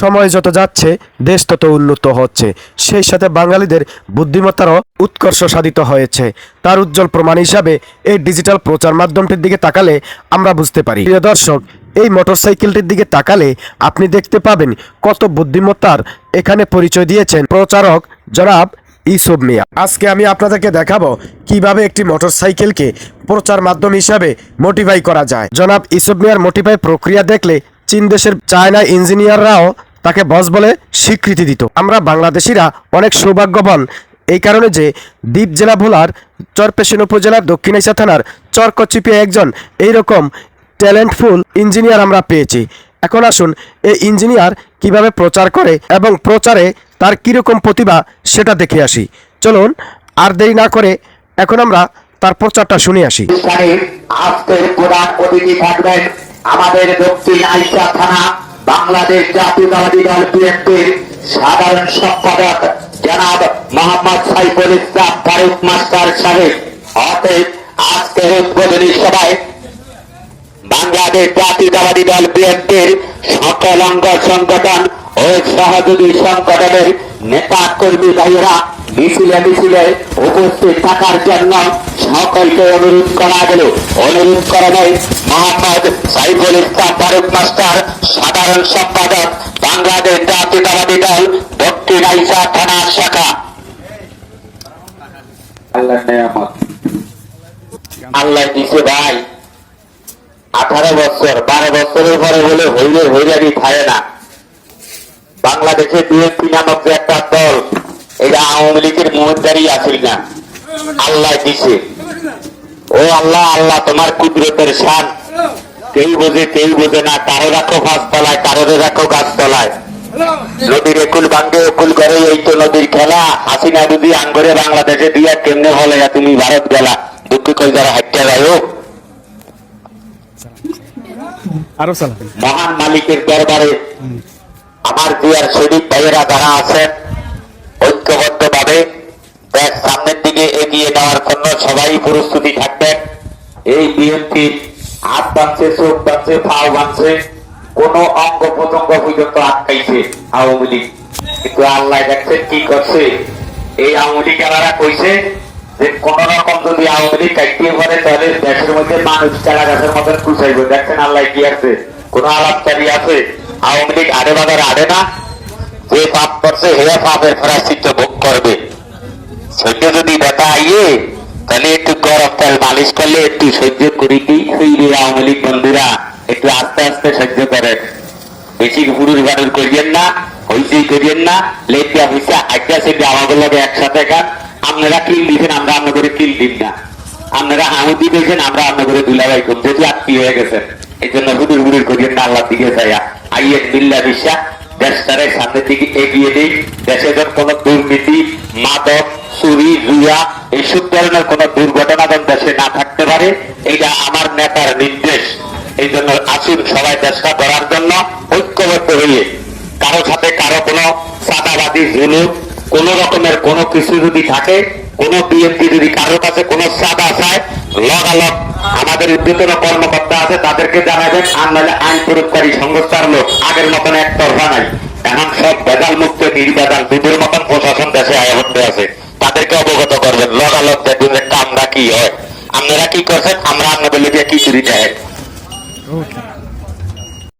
সময় যত যাচ্ছে, দেশ তত উন্নত হচ্ছে। সেই সাথে বাঙালিদের বুদ্ধিমত্তারও উৎকর্ষ সাধিত হয়েছে। তার উজ্জ্বল প্রমাণ হিসাবে এই ডিজিটাল প্রচার মাধ্যমটির দিকে তাকালে আমরা বুঝতে পারি। প্রিয় দর্শক, এই মোটরসাইকেলটির দিকে তাকালে আপনি দেখতে পাবেন কত বুদ্ধিমত্তার এখানে পরিচয় দিয়েছেন প্রচারক জনাব ইসব মিয়া। আজকে আমি আপনাদেরকে দেখাবো কীভাবে একটি মোটরসাইকেলকে প্রচার মাধ্যম হিসাবে মোটিফাই করা যায়। জনাব ইসব মিয়ার মোটিফাই প্রক্রিয়া দেখলে চীন দেশের চায়না ইঞ্জিনিয়াররাও তাকে বস বলে স্বীকৃতি দিত। আমরা বাংলাদেশিরা অনেক সৌভাগ্যবান। এই কারণে যে দ্বীপ জেলা ভোলার চরপেশন উপজেলার দক্ষিণাইশা থানার চরকচিপিয়া একজন এইরকম ট্যালেন্টফুল ইঞ্জিনিয়ার আমরা পেয়েছি। এখন আসুন এই ইঞ্জিনিয়ার কীভাবে প্রচার করে এবং প্রচারে তার কীরকম প্রতিভা সেটা দেখে আসি। চলুন, আর দেরি না করে এখন আমরা তার প্রচারটা শুনে আসি। আমাদের দক্ষিণ আইসা থানা বাংলাদেশ জাতীয়তাবাদী দল বিএনপির সাধারণ সম্পাদক জনাব মোহাম্মদ সাইফুল ইসলাম ফারুক মাস্টার সাহেব। অতএব আজকের উদ্বোধনী সভায় বাংলাদেশ জাতীয়তাবাদী দল বিএনপির সকল অঙ্গ সংগঠন ও সহযোগী সংগঠনের নেতা কর্মী ভাইয়েরা মিছিলে মিছিলে উপস্থিত থাকার জন্য সকলকে অনুরোধ করা গেল। অনুরোধ করেন মোহাম্মদ সাইফুল ইসলাম ফারুক মাস্টার, সাধারণ সম্পাদক, বাংলাদেশ জাতীয়তাবাদী দল, দক্ষিণ আইসা থানা শাখা। আল্লাহ দিছে ভাই। আঠারো বছর, বারো বছরের পরে বলে হইলে হইলারি খায় না বাংলাদেশে বিএনপি নামক যে একটা দল এটা আওয়ামী লীগের মুহূর্তারি আসিল না। আল্লাহ দিছে। ও আল্লাহ আল্লাহ তোমার কুদরতের শান। কেউ বোঝে কেউ বোঝে না। কারও রাখো গাছতলায় কারও রাখো গাছতলায়। নদীর একুল ভাঙ্গে একুল করে এই তো নদীর খেলা। হাসিনা যদি আঙ্গরে বাংলাদেশে দিয়া কেমনে হলে তুমি ভারত গেলা? দুঃখ করে যারা হাইটা যায় আরও চালান মহান মালিকের দরবারে আমার জিয়ার শরীফ ভাইয়েরা যারা আছেন দেশ সামনের দিকে এগিয়ে নেওয়ার জন্য সবাই প্রস্তুতি থাকবেন এই বিএনপি হাত বাঁধছে, চোখ বাঁধছে, পাও বাঁধছে। কোন অঙ্গ প্রত্যঙ্গ পর্যন্ত আটকাইছে আওয়ামী লীগ। কিন্তু আল্লাহ দেখছেন কি করছে। এই আওয়ামী লীগারা কইছে যে, কোন রকম যদি আওয়ামী লীগ কাটিয়ে পড়ে, তাহলে দেশের মধ্যে মানুষ চারা গাছের মতন কুচাইবে। দেখছেন আল্লাহ কি আছে? কোন আলাপচারী আছে? আওয়ামী লীগ আড়ে বাজারে আড়ে না। যে পাপ করছে হে পাপের ফরাসিত্ব ভোগ করবে। সহ্য যদি ব্যথা আইয়ে, তাহলে একটু গরম তেল মালিশ করলে একটু সহ্য করি কি হইবে আওয়ামী লীগ বন্ধুরা। একটু আস্তে আস্তে সহ্য করেন। বেশি হুড়ুর বাড়ুর করিয়েন না, হইচই করিয়েন না লেটিয়া হইসা একটা সেটা আমাদের লগে একসাথে খান। আপনারা কিল দিবেন, আমরা আপনাদের কিল দিন না। আপনারা আহুতি দিয়েছেন আমরা আপনাদের দুলাভাই খুব যেহেতু আত্মীয় হয়ে গেছেন এই জন্য হুড়ুর হুড়ুর করিয়েন না, আল্লাহ দিকে চাইয়া আইয়েন বিল্লা বিশ্বাস, দেশটারে সামনের দিকে এগিয়ে দিই দেশে যেন কোন দুর্নীতি, মাদক চুরি জুয়া এইসব ধরনের কোন দুর্ঘটনা যেন দেশে না থাকতে পারে এইটা আমার নেতার নির্দেশ। এই জন্য আসুন সবাই দেশটা করার জন্য ঐক্যবদ্ধ হয়ে কারও সাথে কারও কোনো সাদাবাদী জুলুম, কোন রকমের কোনো কিছু যদি থাকে কোন বিএনপি যদি কারোর কাছে কোন সাদা চায়, লগালগ আমাদের উদ্যতন কর্মকর্তা আছে, তাদেরকে জানাবেন, আর নাহলে আইন প্রয়োগকারী সংস্থার লোক আগের মতন একতরফা নাই। এখন সব বেদাল মুক্ত নির্বেদাল দুধের মতন প্রশাসন দেশে আয়াবদ্ধ আছে। তাদেরকে অবগত করবেন, লগালগ দেখবেন যে কামরা কি হয়। আপনারা কি করছেন? আমরা আপনাদের লোকে কি চুরি চাই